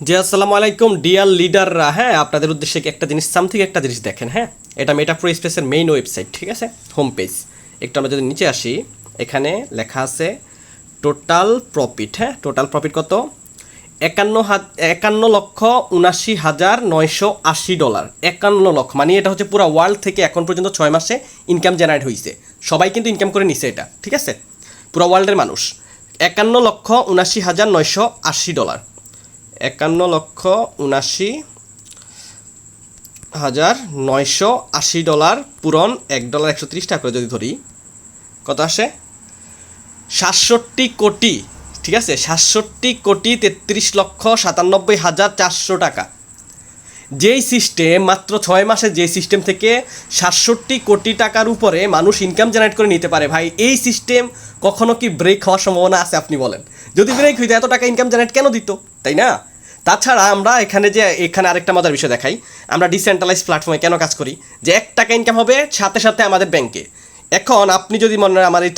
জি, আসসালামু আলাইকুম ডিয়ার লিডাররা হ্যাঁ আপনাদের উদ্দেশ্যে একটা জিনিস সামথিং একটা জিনিস দেখেন হ্যাঁ? এটা মেটা প্রো এক্সপ্রেসের মেইন ওয়েবসাইট ঠিক আছে? হোম পেজ একটু আমরা যদি নিচে আসি, এখানে লেখা আছে টোটাল প্রফিট হ্যাঁ? টোটাল প্রফিট কত? একান্ন একান্ন লক্ষ উনাশি হাজার নয়শো আশি ডলার একান্ন লক্ষ মানে এটা হচ্ছে পুরো ওয়ার্ল্ড থেকে এখন পর্যন্ত ছয় মাসে ইনকাম জেনারেট হয়েছে সবাই কিন্তু ইনকাম করে নিছে এটা, ঠিক আছে? পুরো ওয়ার্ল্ডের মানুষ। একান্ন লক্ষ উনাশি হাজার নয়শো আশি ডলার একান্ন লক্ষ উনাশি হাজার নয়শো আশি ডলার পূরণ, এক ডলার একশো ত্রিশ টাকা করে যদি ধরি, কত আসে? সাতষট্টি কোটি, ঠিক আছে? সাতষট্টি কোটি তেত্রিশ লক্ষ সাতানব্বই হাজার চারশো টাকা। যেই সিস্টেম মাত্র ছয় মাসে যে সিস্টেম থেকে সাতষট্টি কোটি টাকার উপরে মানুষ ইনকাম জেনারেট করে নিতে পারে, ভাই, এই সিস্টেম কখনো কি ব্রেক হওয়ার সম্ভাবনা আছে আপনি বলেন? যদি ব্রেক হইতো এত টাকা ইনকাম জেনারেট কেন দিত? তাই না? তাছাড়া আমরা এখানে যে, এখানে আরেকটা মজার বিষয় দেখাই। আমরা ডিসেন্ট্রালাইজ প্ল্যাটফর্মে কেন কাজ করি? যে এক টাকা ইনকাম হবে সাথে সাথে আমাদের ব্যাংকে এখন আপনি যদি মনে হয় আমার এই